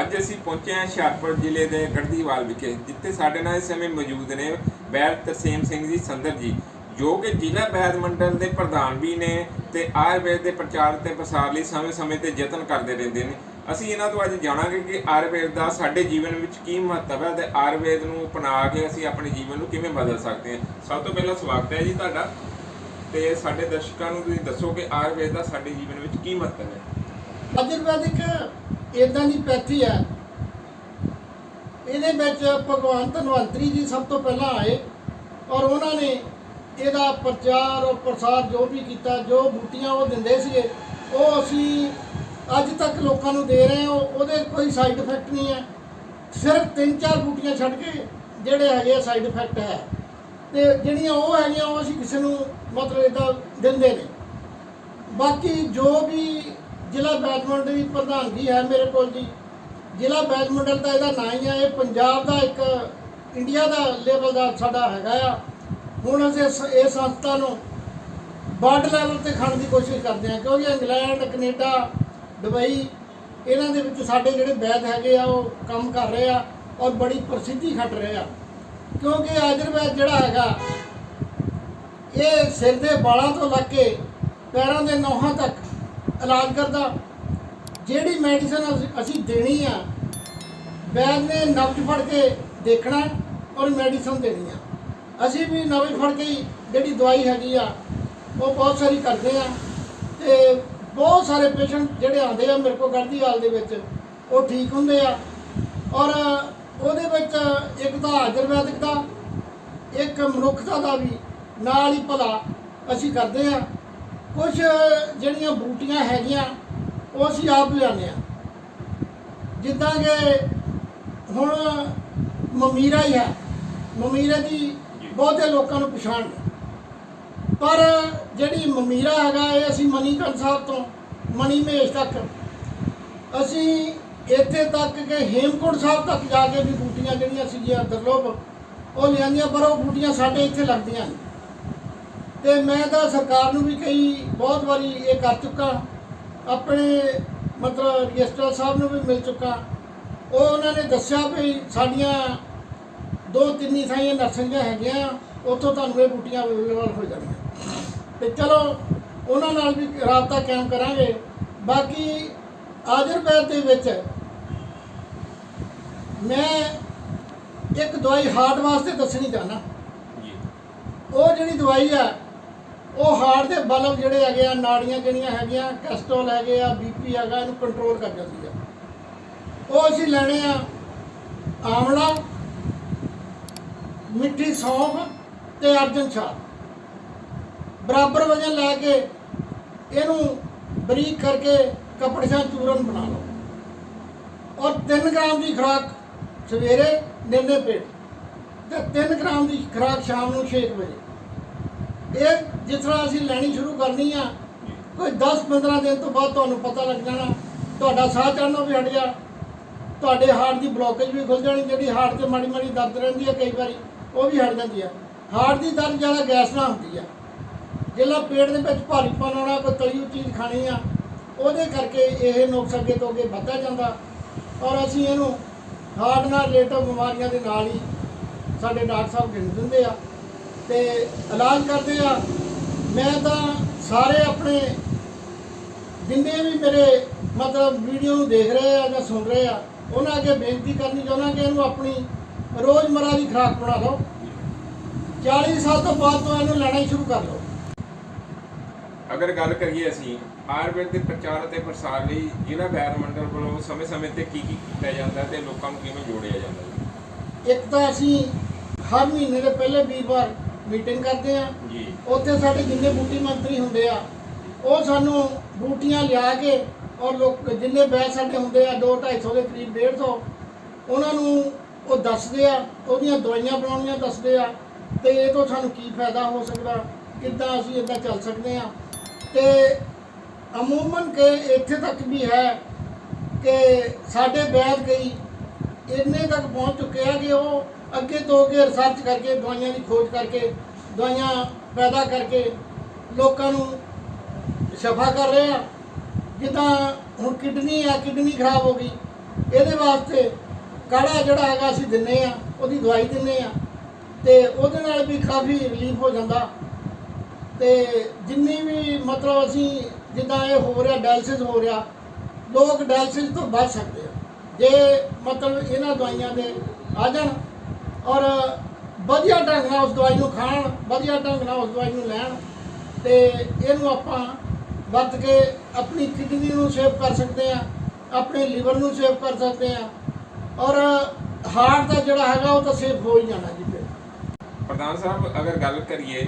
ਅੱਜ ਅਸੀਂ ਪਹੁੰਚੇ ਹਾਂ ਹੁਸ਼ਿਆਰਪੁਰ ਜ਼ਿਲ੍ਹੇ ਦੇ ਗੜਦੀਵਾਲ ਵਿਖੇ, ਜਿੱਥੇ ਸਾਡੇ ਨਾਲ ਇਸ ਸਮੇਂ ਮੌਜੂਦ ਨੇ ਵੈਦ ਤਰਸੇਮ ਸਿੰਘ ਜੀ, ਸੰਦਰ ਜੀ, ਜੋ ਕਿ ਜ਼ਿਲ੍ਹਾ ਵੈਦ ਮੰਡਲ ਦੇ ਪ੍ਰਧਾਨ ਵੀ ਨੇ ਤੇ ਆਯੁਰਵੇਦ ਦੇ ਪ੍ਰਚਾਰ ਤੇ ਪ੍ਰਸਾਰ ਲਈ ਸਮੇਂ-ਸਮੇਂ ਤੇ ਯਤਨ ਕਰਦੇ ਰਹਿੰਦੇ ਨੇ। ਅਸੀਂ ਇਹਨਾਂ ਤੋਂ ਅੱਜ ਜਾਣਾਂਗੇ ਕਿ ਆਯੁਰਵੇਦ ਦਾ ਸਾਡੇ ਜੀਵਨ ਵਿੱਚ ਕੀ ਮਹੱਤਵ ਹੈ ਤੇ ਆਯੁਰਵੇਦ ਨੂੰ ਅਪਣਾ ਕੇ ਅਸੀਂ ਆਪਣੇ ਜੀਵਨ ਨੂੰ ਕਿਵੇਂ ਬਦਲ ਸਕਦੇ ਹਾਂ। ਸਭ ਤੋਂ ਪਹਿਲਾਂ ਸਵਾਗਤ ਹੈ ਜੀ ਤੁਹਾਡਾ ਤੇ ਸਾਡੇ ਦਰਸ਼ਕਾਂ ਨੂੰ ਤੁਸੀਂ ਦੱਸੋ ਕਿ ਆਯੁਰਵੇਦ ਦਾ ਸਾਡੇ ਜੀਵਨ ਵਿੱਚ ਕੀ ਮਹੱਤਵ ਹੈ। ਆਯੁਰਵੈਦਿਕ ਇਦਾਂ ਦੀ ਪੈਥੀ ਹੈ। ਇਹਦੇ ਵਿੱਚ ਭਗਵਾਨ ਧਨਵੰਤਰੀ ਜੀ ਸਭ ਤੋਂ ਪਹਿਲਾਂ ਆਏ ਔਰ ਉਹਨਾਂ ਨੇ ਇਹਦਾ ਪ੍ਰਚਾਰ ਔਰ ਪ੍ਰਸਾਰ ਜੋ ਵੀ ਕੀਤਾ, ਜੋ ਬੂਟੀਆਂ ਉਹ ਦਿੰਦੇ ਸੀਗੇ, ਉਹ ਅਸੀਂ ਅੱਜ ਤੱਕ ਲੋਕਾਂ ਨੂੰ ਦੇ ਰਹੇ ਹਾਂ। ਉਹਦੇ ਕੋਈ ਸਾਈਡ ਇਫੈਕਟ ਨਹੀਂ ਹੈ। ਸਿਰਫ ਤਿੰਨ ਚਾਰ ਬੂਟੀਆਂ ਛੱਡ ਕੇ ਜਿਹੜੇ ਹੈਗੇ ਸਾਈਡ ਇਫੈਕਟ ਹੈ। ਤੇ ਜਿਹੜੀਆਂ ਉਹ ਹੈਗੀਆਂ, ਉਹ ਅਸੀਂ ਕਿਸੇ ਨੂੰ ਮਤਲਬ ਇਹਦਾ ਦਿੰਦੇ ਨੇ ਬਾਕੀ ਜੋ ਵੀ ਜ਼ਿਲ੍ਹਾ ਬੈਡਮਿੰਟਨ ਦੀ ਪ੍ਰਧਾਨਗੀ ਹੈ ਮੇਰੇ ਕੋਲ ਜੀ। ਜ਼ਿਲ੍ਹਾ ਬੈਡਮਿੰਟਨ ਦਾ ਇਹਦਾ ਨਾਂ ਹੀ ਹੈ ਇਹ ਪੰਜਾਬ ਦਾ ਇੱਕ, ਇੰਡੀਆ ਦਾ ਲੈਵਲ ਦਾ ਸਾਡਾ ਹੈਗਾ ਆ। ਹੁਣ ਅਸੀਂ ਇਸ- ਇਹ ਸੰਸਥਾ ਨੂੰ ਵਰਲਡ ਲੈਵਲ ਤੇ ਖਾਣ ਦੀ ਕੋਸ਼ਿਸ਼ ਕਰਦੇ ਹਾਂ, ਕਿਉਂਕਿ ਇੰਗਲੈਂਡ, ਕੈਨੇਡਾ, ਦੁਬਈ, ਇਹਨਾਂ ਦੇ ਵਿੱਚ ਸਾਡੇ ਜਿਹੜੇ ਵੈਦ ਹੈਗੇ ਆ, ਉਹ ਕੰਮ ਕਰ ਰਹੇ ਆ ਔਰ ਬੜੀ ਪ੍ਰਸਿੱਧੀ ਖੱਟ ਰਹੇ ਆ। ਕਿਉਂਕਿ ਆਯੁਰਵੈਦ ਜਿਹੜਾ ਹੈਗਾ, ਇਹ ਸਿਰ ਦੇ ਵਾਲਾਂ ਤੋਂ ਲੱਗ ਕੇ ਪੈਰਾਂ ਦੇ ਨੋਹਾਂ ਤੱਕ ਇਲਾਜ ਕਰਦਾ। ਜਿਹੜੀ ਮੈਡੀਸਨ ਅਸੀਂ ਦੇਣੀ ਆ ਵੈਦ ਨੇ ਨਬਜ਼ ਫੜ ਕੇ ਦੇਖਣਾ ਔਰ ਮੈਡੀਸਨ ਦੇਣੀ ਆ। ਅਸੀਂ ਵੀ ਨਬਜ਼ ਫੜ ਕੇ ਜਿਹੜੀ ਦਵਾਈ ਹੈਗੀ ਆ, ਉਹ ਬਹੁਤ ਸਾਰੀ ਕਰਦੇ ਆ ਤੇ ਬਹੁਤ ਸਾਰੇ ਪੇਸ਼ੈਂਟ ਜਿਹੜੇ ਆਉਂਦੇ ਆ ਮੇਰੇ ਕੋਲ ਗੜਦੀ ਹਾਲ ਦੇ ਵਿੱਚ, ਉਹ ਠੀਕ ਹੁੰਦੇ ਆ। ਔਰ ਉਹਦੇ ਵਿੱਚ ਇੱਕ ਤਾਂ ਆਯੁਰਵੈਦਿਕ ਦਾ, ਇੱਕ ਮਨੁੱਖਤਾ ਦਾ ਵੀ ਨਾਲ ਹੀ ਭਲਾ ਅਸੀਂ ਕਰਦੇ ਆ। ਕੁਝ ਜਿਹੜੀਆਂ ਬੂਟੀਆਂ ਹੈਗੀਆਂ ਉਹ ਅਸੀਂ ਆਪ ਲਿਆਉਂਦੇ ਆ ਜਿੱਦਾਂ ਕਿ ਹੁਣ ਮਮੀਰਾ ਹੀ ਹੈ। ਮਮੀਰਾ ਦੀ ਬਹੁਤੇ ਲੋਕਾਂ ਨੂੰ ਪਛਾਣ ਪਰ ਜਿਹੜੀ ਮਮੀਰਾ ਹੈਗਾ ਇਹ ਅਸੀਂ ਮਨੀਕਰਨ ਸਾਹਿਬ ਤੋਂ ਮਣੀ ਮਹੇਸ਼ ਤੱਕ ਅਸੀਂ ਇੱਥੇ ਤੱਕ ਕਿ ਹੇਮਕੁੰਟ ਸਾਹਿਬ ਤੱਕ ਜਾ ਕੇ ਵੀ ਬੂਟੀਆਂ ਜਿਹੜੀਆਂ ਸੀਗੀਆਂ ਦੁਰਲਭ ਉਹ ਲਿਆਂਦੀਆਂ ਪਰ ਉਹ ਬੂਟੀਆਂ ਸਾਡੇ ਇੱਥੇ ਲੱਗਦੀਆਂ ਨਹੀਂ। ਤੇ ਮੈਂ ਤਾਂ ਸਰਕਾਰ ਨੂੰ ਵੀ ਕਈ ਬਹੁਤ ਵਾਰੀ ਇਹ ਕਰ ਚੁੱਕਾ। ਆਪਣੇ ਮਤਲਬ ਰਜਿਸਟਰ ਸਾਹਿਬ ਨੂੰ ਵੀ ਮਿਲ ਚੁੱਕਾ। ਉਹ ਉਹਨਾਂ ਨੇ ਦੱਸਿਆ ਵੀ ਸਾਡੀਆਂ ਦੋ ਤਿੰਨੀ ਥਾਈਆਂ ਨਰਸਰੀਆਂ ਹੈਗੀਆਂ ਉੱਥੋਂ ਤੁਹਾਨੂੰ ਇਹ ਬੂਟੀਆਂ ਅਵੇਲੇਬਲ ਹੋ ਜਾਣਗੀਆਂ। ਤੇ ਚਲੋ ਉਹਨਾਂ ਨਾਲ ਵੀ ਰਾਬਤਾ ਕਾਇਮ ਕਰਾਂਗੇ। ਬਾਕੀ ਆਯੁਰਵੈਦ ਦੇ ਵਿੱਚ ਮੈਂ ਇੱਕ ਦਵਾਈ ਹਾਰਟ ਵਾਸਤੇ ਦੱਸਣੀ ਚਾਹਨਾ ਉਹ ਜਿਹੜੀ ਦਵਾਈ ਆ ਉਹ ਹਾਰਟ ਦੇ ਬਲਬ ਜਿਹੜੇ ਹੈਗੇ ਆ, ਨਾੜੀਆਂ ਜਿਹੜੀਆਂ ਹੈਗੀਆਂ, ਕੈਸਟਰੋਲ ਹੈਗੇ ਆ ਬੀਪੀ ਹੈਗਾ, ਇਹਨੂੰ ਕੰਟਰੋਲ ਕਰ ਜਾਂਦੀ ਆ। ਉਹ ਅਸੀਂ ਲੈਣੇ ਆ ਆਮਲਾ, ਮਿੱਠੀ ਸੌਂਫ ਤੇ ਅਰਜਨ ਛਾਲ। ਬਰਾਬਰ ਵਜਨ ਲੈ ਕੇ ਇਹਨੂੰ ਬਰੀਕ ਕਰਕੇ ਕਪੜਿਆਂ ਚੂਰਨ ਬਣਾ ਲਓ। ਔਰ 3 ਗ੍ਰਾਮ ਦੀ ਖੁਰਾਕ ਸਵੇਰੇ, ਨਿੰਨੇ ਪੇਟ। ਤੇ 3 ਗ੍ਰਾਮ ਦੀ ਖੁਰਾਕ ਸ਼ਾਮ ਨੂੰ 6 ਵਜੇ। ਇਹ ਜਿਸ ਤਰ੍ਹਾਂ ਅਸੀਂ ਲੈਣੀ ਸ਼ੁਰੂ ਕਰਨੀ ਆ, ਕੋਈ 10-15 ਦਿਨ ਤੋਂ ਬਾਅਦ ਤੁਹਾਨੂੰ ਪਤਾ ਲੱਗ ਜਾਣਾ, ਤੁਹਾਡਾ ਸਾਹ ਚੜਨਾ ਵੀ ਹਟ ਗਿਆ। ਤੁਹਾਡੇ ਹਾਰਟ ਦੀ ਬਲੋਕੇਜ ਵੀ ਖੁੱਲ ਜਾਣੀ, ਜਿਹੜੀ ਹਾਰਟ ਤੇ ਮਾੜੀ ਮਾੜੀ ਦਰਦ ਰਹਿੰਦੀ ਹੈ ਕਈ ਵਾਰੀ, ਉਹ ਵੀ ਹਟ ਜਾਂਦੀ ਹੈ ਹਾਰਟ ਦੀ ਦਰਦ ਜ਼ਿਆਦਾ ਗੈਸ ਨਾਲ ਹੁੰਦੀ ਆ। ਜਿਹੜਾ ਪੇਟ ਦੇ ਵਿੱਚ ਭਾਰੀਪਨ ਆਉਣਾ, ਕੋਈ ਤਲੀ ਚੀਜ਼ ਖਾਣੀ ਆ, ਉਹਦੇ ਕਰਕੇ ਇਹ ਨੁਕਸ ਅੱਗੇ ਤੋਂ ਅੱਗੇ ਵੱਧਦਾ ਜਾਂਦਾ। ਔਰ ਅਸੀਂ ਇਹਨੂੰ ਹਾਰਟ ਨਾਲ ਰਿਲੇਟਡ ਬਿਮਾਰੀਆਂ ਦੇ ਨਾਲ ਹੀ ਸਾਡੇ ਡਾਕਟਰ ਸਾਹਿਬ ਗਿਣ ਦਿੰਦੇ ਆ। ਤੇ ਇਲਾਜ ਕਰਦੇ ਆ ਮੈਂ ਤਾਂ ਸਾਰੇ ਆਪਣੇ ਜਿੰਨੇ ਵੀ ਮੇਰੇ ਮਤਲਬ ਵੀਡੀਓ ਨੂੰ ਦੇਖ ਰਹੇ ਆ ਜਾਂ ਸੁਣ ਰਹੇ ਆ ਉਹਨਾਂ ਅੱਗੇ ਬੇਨਤੀ ਕਰਨੀ ਚਾਹੁੰਦਾ ਕਿ ਇਹਨੂੰ ਆਪਣੀ ਰੋਜ਼ਮਰਾ ਦੀ ਖੁਰਾਕ ਬਣਾ ਲਓ 40 ਸਾਲ ਤੋਂ ਬਾਅਦ ਤੋਂ ਇਹਨੂੰ ਲੈਣਾ ਹੀ ਸ਼ੁਰੂ ਕਰ ਲਓ ਅਗਰ ਗੱਲ ਕਰੀਏ ਅਸੀਂ ਆਯੁਰਵੇਦ ਦੇ ਪ੍ਰਚਾਰ ਅਤੇ ਪ੍ਰਸਾਰ ਲਈ ਜ਼ਿਲ੍ਹਾ ਵੈਦ ਮੰਡਲ ਵੱਲੋਂ ਸਮੇਂ-ਸਮੇਂ ਤੇ ਕੀ ਕੀ ਕੀਤਾ ਜਾਂਦਾ ਤੇ ਲੋਕਾਂ ਨੂੰ ਕਿਵੇਂ ਜੋੜਿਆ ਜਾਂਦਾ? ਇੱਕ ਤਾਂ ਅਸੀਂ ਹਰ ਮਹੀਨੇ ਦੇ ਪਹਿਲੇ ਵੀਰਵਾਰ ਮੀਟਿੰਗ ਕਰਦੇ ਆ। ਜੀ। ਉੱਥੇ ਸਾਡੇ ਜਿੰਨੇ ਬੂਟੀ ਮੰਤਰੀ ਹੁੰਦੇ ਆ ਉਹ ਸਾਨੂੰ ਬੂਟੀਆਂ ਲਿਆ ਕੇ ਔਰ ਲੋਕ ਜਿੰਨੇ ਬੈਚ ਸਾਡੇ ਹੁੰਦੇ ਆ 2 250 ਦੇ ਕਰੀਬ 150 ਉਹਨਾਂ ਨੂੰ ਉਹ ਦੱਸਦੇ ਆ ਉਹਦੀਆਂ ਦਵਾਈਆਂ ਬਣਾਉਣੀਆਂ ਦੱਸਦੇ ਆ ਤੇ ਇਹ ਤੋਂ ਸਾਨੂੰ ਕੀ ਫਾਇਦਾ ਹੋ ਸਕਦਾ ਕਿੱਦਾਂ ਅਸੀਂ ਇਦਾਂ ਚੱਲ ਸਕਦੇ ਆ। ਤੇ ਅਮੂਮਨ ਕਿ ਇੱਥੇ ਤੱਕ ਵੀ ਹੈ ਕਿ ਸਾਡੇ ਬੈਦ ਕਈ ਇੰਨੇ ਤੱਕ ਪਹੁੰਚ ਚੁੱਕੇ ਆ ਕਿ ਉਹ ਅੱਗੇ ਤੋਂ ਅੱਗੇ ਰਿਸਰਚ ਕਰਕੇ, ਦਵਾਈਆਂ ਦੀ ਖੋਜ ਕਰਕੇ, ਦਵਾਈਆਂ ਪੈਦਾ ਕਰਕੇ ਲੋਕਾਂ ਨੂੰ ਸ਼ਫਾ ਕਰ ਰਹੇ ਆ ਜਿੱਦਾਂ ਹੁਣ ਕਿਡਨੀ ਆ, ਕਿਡਨੀ ਖਰਾਬ ਹੋ ਗਈ। ਇਹਦੇ ਵਾਸਤੇ ਕਾੜਾ ਜਿਹੜਾ ਹੈਗਾ ਅਸੀਂ ਦਿੰਨੇ ਆ ਉਹਦੀ ਦਵਾਈ ਦਿੰਨੇ ਆ ਤੇ ਉਹਦੇ ਨਾਲ ਵੀ ਕਾਫੀ ਰਿਲੀਫ ਹੋ ਜਾਂਦਾ। ਤੇ ਜਿੰਨੀ ਵੀ ਮਤਲਬ ਅਸੀਂ ਜਿੱਦਾਂ ਇਹ ਹੋ ਰਿਹਾ ਡਾਇਲਸਿਸ ਹੋ ਰਿਹਾ, ਲੋਕ ਡਾਇਲਸਿਸ ਤੋਂ ਬਚ ਸਕਦੇ ਆ। ਜੇ ਮਤਲਬ ਇਹਨਾਂ ਦਵਾਈਆਂ ਦੇ ਆ ਜਾਣ ਔਰ ਵਧੀਆ ਢੰਗ ਨਾਲ ਉਸ ਦਵਾਈ ਨੂੰ ਖਾਣ ਵਧੀਆ ਢੰਗ ਨਾਲ ਉਸ ਦਵਾਈ ਨੂੰ ਲੈਣ ਤੇ ਇਹਨੂੰ ਆਪਾਂ ਵਰਤ ਕੇ ਆਪਣੀ ਕਿਡਨੀ ਨੂੰ ਸੇਵ ਕਰ ਸਕਦੇ ਆ ਆਪਣੇ ਲੀਵਰ ਨੂੰ ਸੇਵ ਕਰ ਸਕਦੇ ਆ ਔਰ ਹਾਰਟ ਦਾ ਜਿਹੜਾ ਹੈਗਾ ਉਹ ਤਾਂ ਸੇਵ ਹੋ ਹੀ ਜਾਣਾ ਜੀ ਫਿਰ। ਪ੍ਰਧਾਨ ਸਾਹਿਬ ਅਗਰ ਗੱਲ ਕਰੀਏ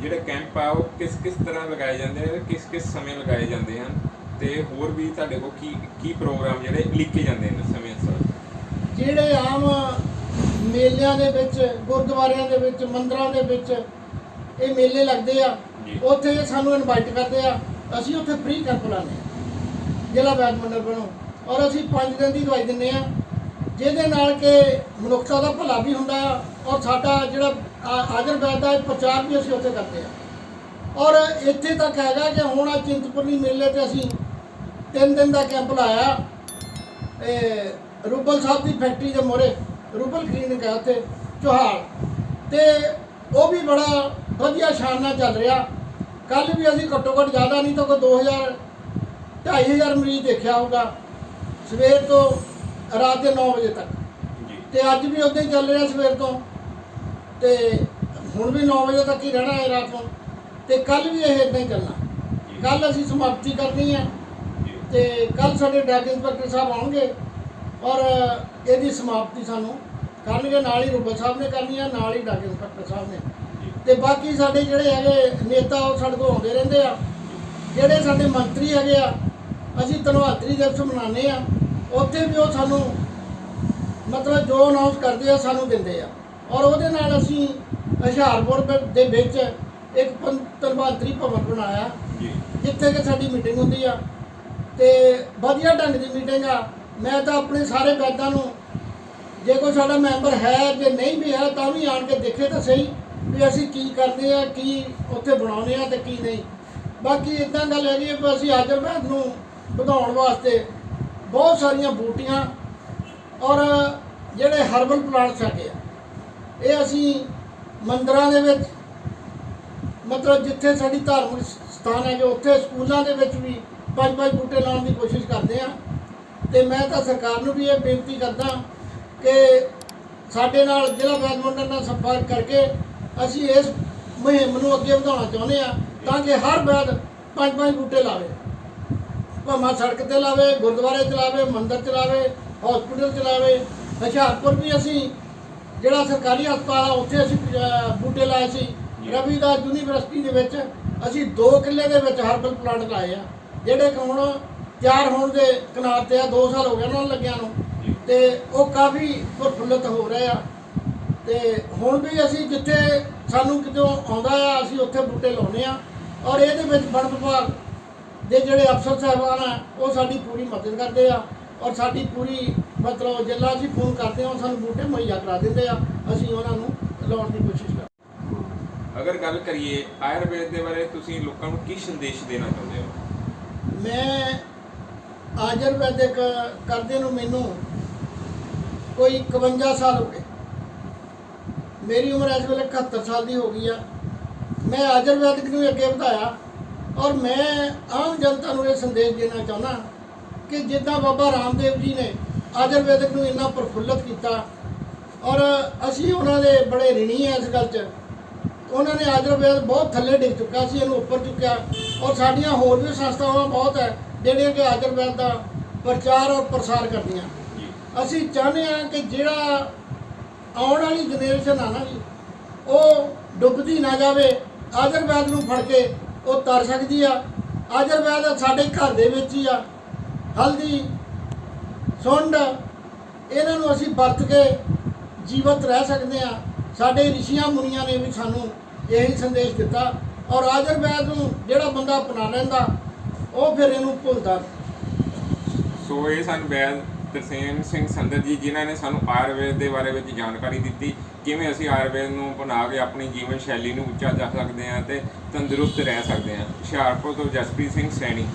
ਜਿਹੜੇ ਕੈਂਪ ਆ ਉਹ ਕਿਸ ਕਿਸ ਤਰ੍ਹਾਂ ਲਗਾਏ ਜਾਂਦੇ ਆ ਕਿਸ ਕਿਸ ਸਮੇਂ ਲਗਾਏ ਜਾਂਦੇ ਹਨ ਤੇ ਹੋਰ ਵੀ ਤੁਹਾਡੇ ਕੋਲ ਕੀ ਕੀ ਪ੍ਰੋਗਰਾਮ ਜਿਹੜੇ ਲਿਖੇ ਜਾਂਦੇ ਨੇ ਸਮੇਂ ਅਨੁਸਾਰ? ਜਿਹੜੇ ਆਮ ਮੇਲਿਆਂ ਦੇ ਵਿੱਚ ਗੁਰਦੁਆਰਿਆਂ ਦੇ ਵਿੱਚ ਮੰਦਰਾਂ ਦੇ ਵਿੱਚ ਇਹ ਮੇਲੇ ਲੱਗਦੇ ਆ। ਉੱਥੇ ਸਾਨੂੰ ਇਨਵਾਈਟ ਕਰਦੇ ਆ ਅਸੀਂ ਉੱਥੇ ਫ੍ਰੀ ਕੈਂਪ ਲਾਉਂਦੇ ਆ। ਜ਼ਿਲ੍ਹਾ ਮੰਡਲ ਵੱਲੋਂ। ਔਰ ਅਸੀਂ 5 ਦਿਨ ਦੀ ਦਵਾਈ ਦਿੰਦੇ ਆ। ਜਿਹਦੇ ਨਾਲ ਕਿ ਮਨੁੱਖਤਾ ਦਾ ਭਲਾ ਵੀ ਹੁੰਦਾ ਆ ਔਰ ਸਾਡਾ ਜਿਹੜਾ ਆ- ਆਜਰ ਵੈਦ ਦਾ ਪ੍ਰਚਾਰ ਵੀ ਅਸੀਂ ਉੱਥੇ ਕਰਦੇ ਆ। ਔਰ ਇੱਥੇ ਤੱਕ ਹੈਗਾ ਕਿ ਹੁਣ ਆ ਚਿੰਤਪੁਰਨੀ ਮੇਲੇ ਤੇ ਅਸੀਂ ਤਿੰਨ ਦਿਨ ਦਾ ਕੈਂਪ ਲਾਇਆ। ਇਹ ਰੂਬਲ ਸਾਹਿਬ ਦੀ ਫੈਕਟਰੀ ਦੇ ਮੋਰੇ ਰੂਬਲ ਕਲੀਨਿਕ ਹੈ ਉੱਥੇ ਚੋਹਾਲ। ਤੇ ਉਹ ਵੀ ਬੜਾ ਵਧੀਆ ਸ਼ਾਨ ਨਾਲ ਚੱਲ ਰਿਹਾ। ਕੱਲ ਵੀ ਅਸੀਂ ਘੱਟੋ ਘੱਟ ਜ਼ਿਆਦਾ ਨਹੀਂ ਤਾਂ ਕੋਈ 2000 2500 ਮਰੀਜ਼ ਦੇਖਿਆ ਹੋਊਗਾ। ਸਵੇਰ ਤੋਂ ਰਾਤ ਦੇ 9 ਵਜੇ ਤੱਕ। ਤੇ ਅੱਜ ਵੀ ਉਦਾਂ ਹੀ ਚੱਲ ਰਿਹਾ ਸਵੇਰ ਤੋਂ। ਤੇ ਹੁਣ ਵੀ 9 ਵਜੇ ਤੱਕ ਹੀ ਰਹਿਣਾ ਹੈ ਰਾਤ ਨੂੰ। ਤੇ ਕੱਲ ਵੀ ਇਹ ਇਦਾਂ ਹੀ ਚੱਲਣਾ। ਕੱਲ ਅਸੀਂ ਸਮਾਪਤੀ ਕਰਨੀ ਹੈ। ਤੇ ਕੱਲ ਸਾਡੇ ਡਰੱਗ ਇੰਸਪੈਕਟਰ ਸਾਹਿਬ ਆਉਣਗੇ। ਔਰ ਇਹਦੀ ਸਮਾਪਤੀ ਸਾਨੂੰ ਕਰਨਗੇ ਨਾਲ ਹੀ ਰੂਬਲ ਸਾਹਿਬ ਨੇ ਕਰਨੀ ਹੈ ਨਾਲ ਹੀ ਡਰੱਗ ਇੰਸਪੈਕਟਰ ਸਾਹਿਬ ਨੇ। ਤੇ ਬਾਕੀ ਸਾਡੇ ਜਿਹੜੇ ਹੈਗੇ ਨੇਤਾ ਉਹ ਸਾਡੇ ਕੋਲ ਆਉਂਦੇ ਰਹਿੰਦੇ ਆ। ਜਿਹੜੇ ਸਾਡੇ ਮੰਤਰੀ ਹੈਗੇ ਆ ਅਸੀਂ ਧੰਨਵਾਦਰੀ ਦਿਵਸ ਮਨਾਉਂਦੇ ਆ। ਉੱਥੇ ਵੀ ਉਹ ਸਾਨੂੰ ਮਤਲਬ ਜੋ ਅਨਾਉਂਸ ਕਰਦੇ ਆ ਸਾਨੂੰ ਦਿੰਦੇ ਆ। ਔਰ ਉਹਦੇ ਨਾਲ ਅਸੀਂ ਹੁਸ਼ਿਆਰਪੁਰ ਦੇ- ਵਿੱਚ ਇੱਕ ਧੰਨਵਾਦਰੀ ਭਵਨ ਬਣਾਇਆ। ਜਿੱਥੇ ਕਿ ਸਾਡੀ ਮੀਟਿੰਗ ਹੁੰਦੀ ਆ। ਤੇ ਵਧੀਆ ਢੰਗ ਦੀ ਮੀਟਿੰਗ ਆ। ਮੈਂ ਤਾਂ ਆਪਣੇ ਸਾਰੇ ਵੈਦਾਂ ਨੂੰ ਜੇ ਕੋਈ ਸਾਡਾ ਮੈਂਬਰ ਹੈ, ਜੇ ਨਹੀਂ ਵੀ ਹੈ, ਤਾਂ ਵੀ ਆਣ ਕੇ ਦੇਖੇ ਤਾਂ ਸਹੀ ਵੀ ਅਸੀਂ ਕੀ ਕਰਦੇ ਆ, ਕੀ ਉੱਥੇ ਬਣਾਉਂਦੇ ਆ ਤੇ ਕੀ ਨਹੀਂ। ਬਾਕੀ ਇਦਾਂ ਗੱਲ ਹੈਗੀ ਹੈ ਵੀ ਅਸੀਂ ਅੱਜ ਆਜਰਵੈਦ ਨੂੰ ਵਧਾਉਣ ਵਾਸਤੇ ਬਹੁਤ ਸਾਰੀਆਂ ਬੂਟੀਆਂ ਔਰ ਜਿਹੜੇ ਹਰਬਲ ਪਲਾਂਟਸ ਹੈਗੇ ਆ, ਇਹ ਅਸੀਂ ਮੰਦਰਾਂ ਦੇ ਵਿੱਚ, ਮਤਲਬ ਜਿੱਥੇ ਸਾਡੀ ਧਾਰਮਿਕ ਸਥਾਨ ਹੈਗੇ, ਉੱਥੇ ਸਕੂਲਾਂ ਦੇ ਵਿੱਚ ਵੀ ਪੰਜ ਪੰਜ ਬੂਟੇ ਲਾਉਣ ਦੀ ਕੋਸ਼ਿਸ਼ ਕਰਦੇ ਆ। ਤੇ ਮੈਂ ਤਾਂ ਸਰਕਾਰ ਨੂੰ ਵੀ ਇਹ ਬੇਨਤੀ ਕਰਦਾ ਕਿ ਸਾਡੇ ਨਾਲ ਜ਼ਿਲ੍ਹਾ ਮੰਡਲ ਨਾਲ ਸੰਪਰਕ ਕਰਕੇ ਅਸੀਂ ਇਸ ਮੁਹਿੰਮ ਨੂੰ ਅੱਗੇ ਵਧਾਉਣਾ ਚਾਹੁੰਦੇ ਆ ਤਾਂ ਕਿ ਹਰ ਵੈਦ ਪੰਜ ਪੰਜ ਬੂਟੇ ਲਾਵੇ। ਭਾਵੇਂ ਸੜਕ ਤੇ ਲਾਵੇ ਗੁਰਦੁਆਰੇ ਚ ਲਾਵੇ ਮੰਦਿਰ ਚ ਲਾਵੇ ਹਸਪੀਟਲ ਚ ਲਾਵੇ। ਹੁਸ਼ਿਆਰਪੁਰ ਵੀ ਅਸੀਂ ਜਿਹੜਾ ਸਰਕਾਰੀ ਹਸਪਤਾਲ ਆ ਉੱਥੇ ਅਸੀਂ ਬੂਟੇ ਲਾਏ ਸੀ। ਜੀ। ਰਵੀਦਾਸ ਯੂਨੀਵਰਸਿਟੀ ਦੇ ਵਿੱਚ ਅਸੀਂ 2 ਕਿੱਲੇ ਦੇ ਵਿੱਚ ਹਰਬਲ ਪਲਾਂਟ ਲਾਏ ਆ ਜਿਹੜੇ ਕਿ ਹੁਣ ਤਿਆਰ ਹੋਣ ਦੇ ਕਿਨਾਰ ਤੇ ਆ 2 ਸਾਲ ਹੋ ਗਏ ਉਹਨਾਂ ਨੂੰ ਲੱਗਿਆ ਨੂੰ। ਤੇ ਉਹ ਕਾਫੀ ਪ੍ਰਫੁੱਲਤ ਹੋ ਰਹੇ ਆ। ਤੇ ਹੁਣ ਵੀ ਅਸੀਂ ਜਿੱਥੇ ਸਾਨੂੰ ਕਿਤੇ ਆਉਂਦਾ ਆ ਅਸੀਂ ਉੱਥੇ ਬੂਟੇ ਲਾਉਨੇ ਆ। ਔਰ ਇਹਦੇ ਵਿੱਚ ਵਣ ਵਿਭਾਗ ਦੇ ਜਿਹੜੇ ਅਫਸਰ ਸਾਹਿਬਾਨ ਆ ਉਹ ਸਾਡੀ ਪੂਰੀ ਮਦਦ ਕਰਦੇ ਆ। ਔਰ ਸਾਡੀ ਪੂਰੀ ਮਤਲਬ ਜਿੱਲਾ ਅਸੀਂ ਫੋਨ ਕਰਦੇ ਆ ਸਾਨੂੰ ਬੂਟੇ ਮੁਹੱਈਆ ਕਰਾ ਦਿੰਦੇ ਆ। ਅਸੀਂ ਉਹਨਾਂ ਨੂੰ ਲਾਉਣ ਦੀ ਕੋਸ਼ਿਸ਼ ਕਰਦੇ ਅਗਰ ਗੱਲ ਕਰੀਏ ਆਯੁਰਵੇਦ ਦੇ ਬਾਰੇ ਤੁਸੀਂ ਲੋਕਾਂ ਨੂੰ ਕੀ ਸੰਦੇਸ਼ ਦੇਣਾ ਚਾਹੁੰਦੇ ਹੋ? ਮੈਂ ਆਯੁਰਵੈਦਿਕ ਕਰਦੇ ਨੂੰ ਮੈਨੂੰ ਕੋਈ 51 ਸਾਲ ਹੋ ਗਏ। ਮੇਰੀ ਉਮਰ ਇਸ ਵੇਲੇ 71 ਸਾਲ ਦੀ ਹੋ ਗਈ ਆ। ਮੈਂ ਆਯੁਰਵੈਦਿਕ ਨੂੰ ਅੱਗੇ ਵਧਾਇਆ ਔਰ ਮੈਂ ਆਮ ਜਨਤਾ ਨੂੰ ਇਹ ਸੰਦੇਸ਼ ਦੇਣਾ ਚਾਹੁੰਦਾ ਕਿ ਜਿੱਦਾਂ ਬਾਬਾ ਰਾਮਦੇਵ ਜੀ ਨੇ ਆਯੁਰਵੈਦਿਕ ਨੂੰ ਇੰਨਾ ਪ੍ਰਫੁੱਲਤ ਕੀਤਾ ਔਰ ਅਸੀਂ ਉਹਨਾਂ ਦੇ ਬੜੇ ਰਿਣੀ ਆ ਇਸ ਗੱਲ 'ਚ। ਉਹਨਾਂ ਨੇ ਆਯੁਰਵੈਦ ਬਹੁਤ ਥੱਲੇ ਡਿੱਗ ਚੁੱਕਾ ਸੀ, ਇਹਨੂੰ ਉੱਪਰ ਚੁੱਕਿਆ ਔਰ ਸਾਡੀਆਂ ਹੋਰ ਵੀ ਸੰਸਥਾਵਾਂ ਬਹੁਤ ਹੈ ਜਿਹੜੀਆਂ ਕਿ ਆਯੁਰਵੈਦ ਦਾ ਪ੍ਰਚਾਰ ਔਰ ਪ੍ਰਸਾਰ ਕਰਦੀਆਂ। ਅਸੀਂ ਚਾਹੁੰਦੇ ਹਾਂ ਕਿ ਜਿਹੜਾ ਆਉਣ ਵਾਲੀ ਜਨਰੇਸ਼ਨ ਆ ਨਾ ਜੀ, ਉਹ ਡੁੱਬਦੀ ਨਾ ਜਾਵੇ ਆਯੁਰਵੇਦ ਨੂੰ ਫੜ ਕੇ ਉਹ ਤਰ ਸਕਦੀ ਆ। ਆਯੁਰਵੇਦ ਸਾਡੇ ਘਰ ਦੇ ਵਿੱਚ ਹੀ ਆ। ਹਲਦੀ, ਸੁੰਡ, ਇਹਨਾਂ ਨੂੰ ਅਸੀਂ ਵਰਤ ਕੇ ਜੀਵਤ ਰਹਿ ਸਕਦੇ ਆ ਸਾਡੇ ਰਿਸ਼ੀਆਂ ਮੁਨੀਆਂ ਨੇ ਵੀ ਸਾਨੂੰ ਇਹੀ ਸੰਦੇਸ਼ ਦਿੱਤਾ। ਔਰ ਆਯੁਰਵੇਦ ਨੂੰ ਜਿਹੜਾ ਬੰਦਾ ਅਪਣਾ ਲੈਂਦਾ, ਉਹ ਫਿਰ ਇਹਨੂੰ ਭੁੱਲਦਾ। ਸੋ ਇਹ ਸਾਨੂੰ ਵੈਦ ਤਰਸੇਮ ਸਿੰਘ ਸੰਦਰ ਜੀ, ਜਿਨ੍ਹਾਂ ਨੇ ਸਾਨੂੰ ਆਯੁਰਵੇਦ ਦੇ ਬਾਰੇ ਵਿੱਚ ਜਾਣਕਾਰੀ ਦਿੱਤੀ, ਕਿਵੇਂ ਅਸੀਂ ਆਯੁਰਵੇਦ ਨੂੰ ਬਣਾ ਕੇ ਆਪਣੀ ਜੀਵਨ ਸ਼ੈਲੀ ਨੂੰ ਉੱਚਾ ਜਾ ਸਕਦੇ ਹਾਂ ਤੇ ਤੰਦਰੁਸਤ ਰਹਿ ਸਕਦੇ ਹਾਂ। ਹੁਸ਼ਿਆਰਪੁਰ ਤੋਂ ਜਸਪ੍ਰੀਤ ਸਿੰਘ ਸੈਣੀ।